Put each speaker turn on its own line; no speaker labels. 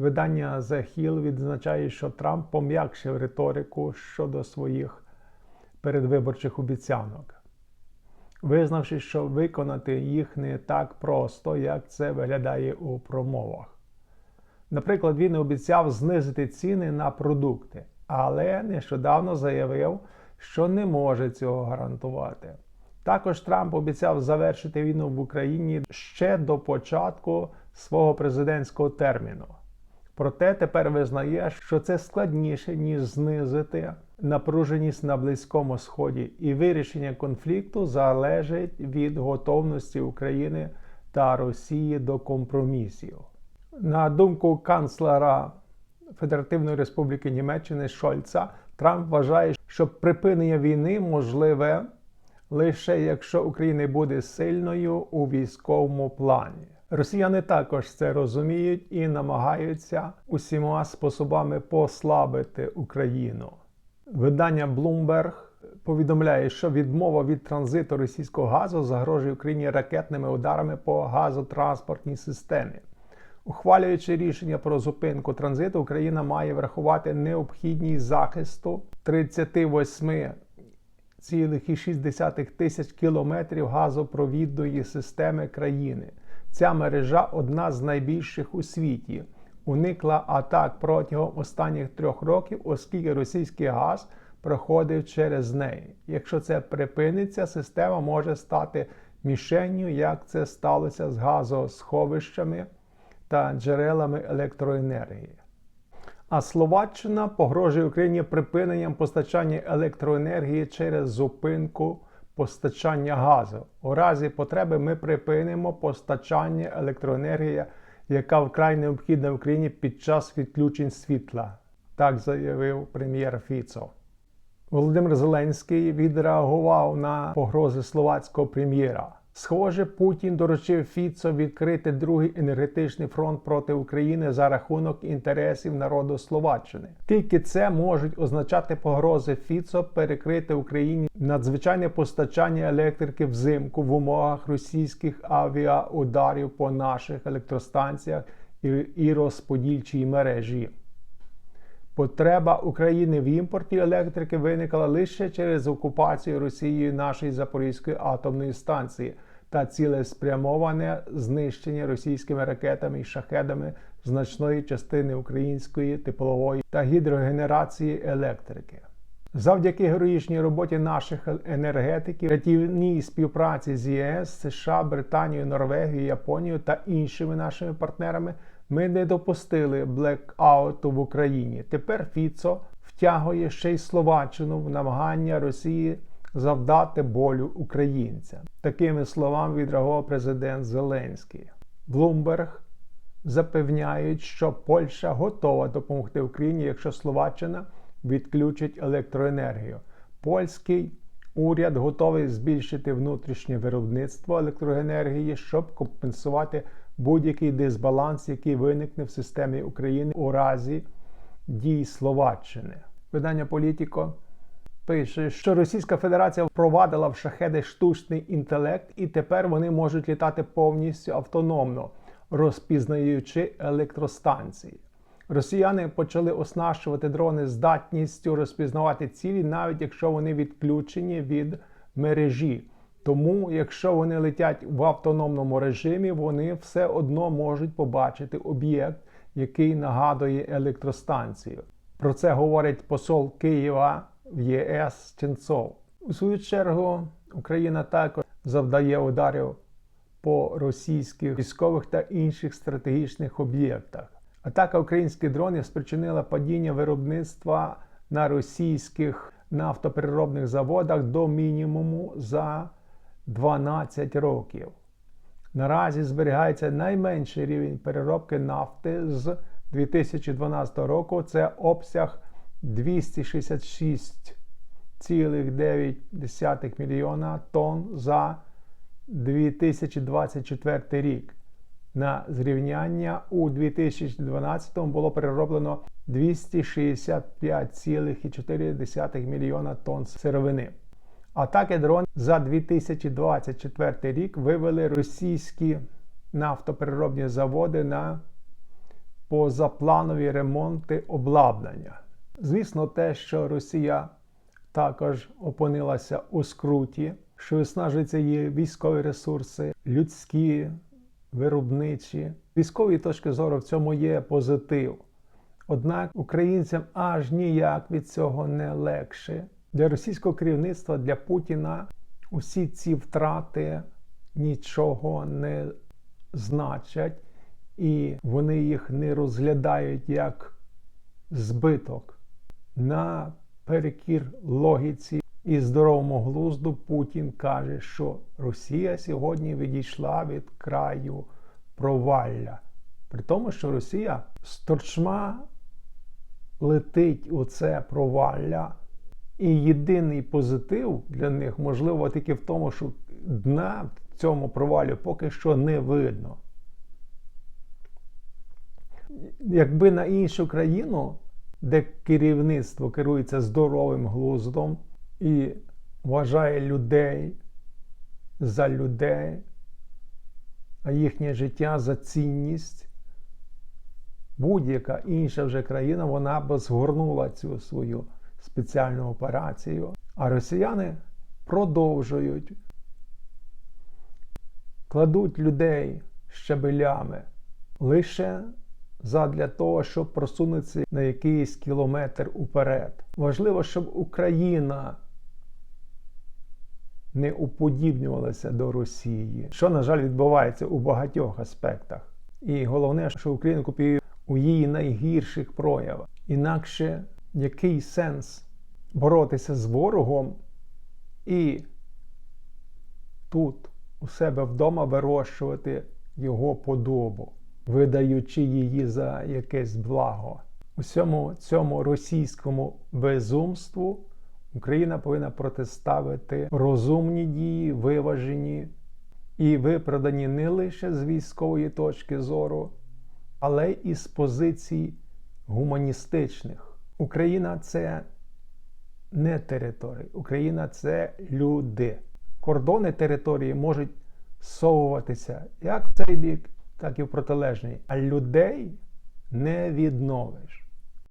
Видання The Hill відзначає, що Трамп пом'якшив риторику щодо своїх передвиборчих обіцянок, визнавши, що виконати їх не так просто, як це виглядає у промовах. Наприклад, він обіцяв знизити ціни на продукти, але нещодавно заявив, що не може цього гарантувати. Також Трамп обіцяв завершити війну в Україні ще до початку свого президентського терміну. Проте тепер визнає, що це складніше, ніж знизити напруженість на Близькому Сході, і вирішення конфлікту залежить від готовності України та Росії до компромісів. На думку канцлера Федеративної Республіки Німеччини Шольца, Трамп вважає, що припинення війни можливе лише якщо Україна буде сильною у військовому плані. Росіяни також це розуміють і намагаються усіма способами послабити Україну. Видання Bloomberg повідомляє, що відмова від транзиту російського газу загрожує Україні ракетними ударами по газотранспортній системі. Ухвалюючи рішення про зупинку транзиту, Україна має врахувати необхідність захисту 38,6 тисяч кілометрів газопровідної системи країни. Ця мережа одна з найбільших у світі. Уникла атак протягом останніх трьох років, оскільки російський газ проходив через неї. Якщо це припиниться, система може стати мішенню, як це сталося з газосховищами та джерелами електроенергії. А Словаччина погрожує Україні припиненням постачання електроенергії через зупинку постачання газу. У разі потреби ми припинимо постачання електроенергії, яка вкрай необхідна в Україні під час відключень світла, так заявив прем'єр Фіцо. Володимир Зеленський відреагував на погрози словацького прем'єра. Схоже, Путін доручив Фіцо відкрити другий енергетичний фронт проти України за рахунок інтересів народу Словаччини. Тільки це можуть означати погрози Фіцо перекрити Україні надзвичайне постачання електрики взимку в умовах російських авіаударів по наших електростанціях і розподільчій мережі. Потреба України в імпорті електрики виникла лише через окупацію Росією нашої Запорізької атомної станції та цілеспрямоване знищення російськими ракетами і шахедами значної частини української теплової та гідрогенерації електрики. Завдяки героїчній роботі наших енергетиків, рятівній співпраці з ЄС, США, Британією, Норвегією, Японією та іншими нашими партнерами. Ми не допустили блекауту в Україні. Тепер Фіцо втягує ще й Словаччину в намагання Росії завдати болю українцям. Такими словами відреагував президент Зеленський. Блумберг запевняють, що Польща готова допомогти Україні, якщо Словаччина відключить електроенергію. Польський уряд готовий збільшити внутрішнє виробництво електроенергії, щоб компенсувати будь-який дисбаланс, який виникне в системі України у разі дій Словаччини. Видання Політіко пише, що Російська Федерація впровадила в шахеди штучний інтелект, і тепер вони можуть літати повністю автономно, розпізнаючи електростанції. Росіяни почали оснащувати дрони здатністю розпізнавати цілі, навіть якщо вони відключені від мережі. Тому, якщо вони летять в автономному режимі, вони все одно можуть побачити об'єкт, який нагадує електростанцію. Про це говорить посол Києва в ЄС Ченцов. У свою чергу Україна також завдає ударів по російських військових та інших стратегічних об'єктах. Атака українських дронів спричинила падіння виробництва на російських нафтопереробних заводах до мінімуму за 12 років. Наразі зберігається найменший рівень переробки нафти з 2012 року. Це обсяг 266,9 мільйона тонн за 2024 рік. На зрівняння у 2012 було перероблено 265,4 мільйона тонн сировини. Атаки дрон за 2024 рік вивели російські нафтопереробні заводи на позапланові ремонти обладнання. Звісно, те, що Росія також опинилася у скруті, що виснажуються її військові ресурси, людські, виробничі. З військової точки зору в цьому є позитив. Однак українцям аж ніяк від цього не легше. Для російського керівництва, для Путіна усі ці втрати нічого не значать, і вони їх не розглядають як збиток. На перекір логіці і здоровому глузду Путін каже, що Росія сьогодні відійшла від краю провалля. При тому, що Росія з торчма летить у це провалля. І єдиний позитив для них можливо тільки в тому, що дна в цьому провалі поки що не видно. Якби на іншу країну, де керівництво керується здоровим глуздом і вважає людей за людей, а їхнє життя за цінність, будь-яка інша вже країна, вона б згорнула цю свою спеціальну операцію. А росіяни продовжують, кладуть людей щабелями лише задля того, щоб просунутися на якийсь кілометр уперед. Важливо, щоб Україна не уподібнювалася до Росії, що, на жаль, відбувається у багатьох аспектах. І головне, що Україна копіює у її найгірших проявах. Інакше який сенс боротися з ворогом і тут у себе вдома вирощувати його подобу, видаючи її за якесь благо. Усьому цьому російському безумству Україна повинна протиставити розумні дії, виважені і виправдані не лише з військової точки зору, але і з позицій гуманістичних. Україна це не територія, Україна це люди. Кордони території можуть совуватися як в цей бік, так і в протилежний. А людей не відновиш.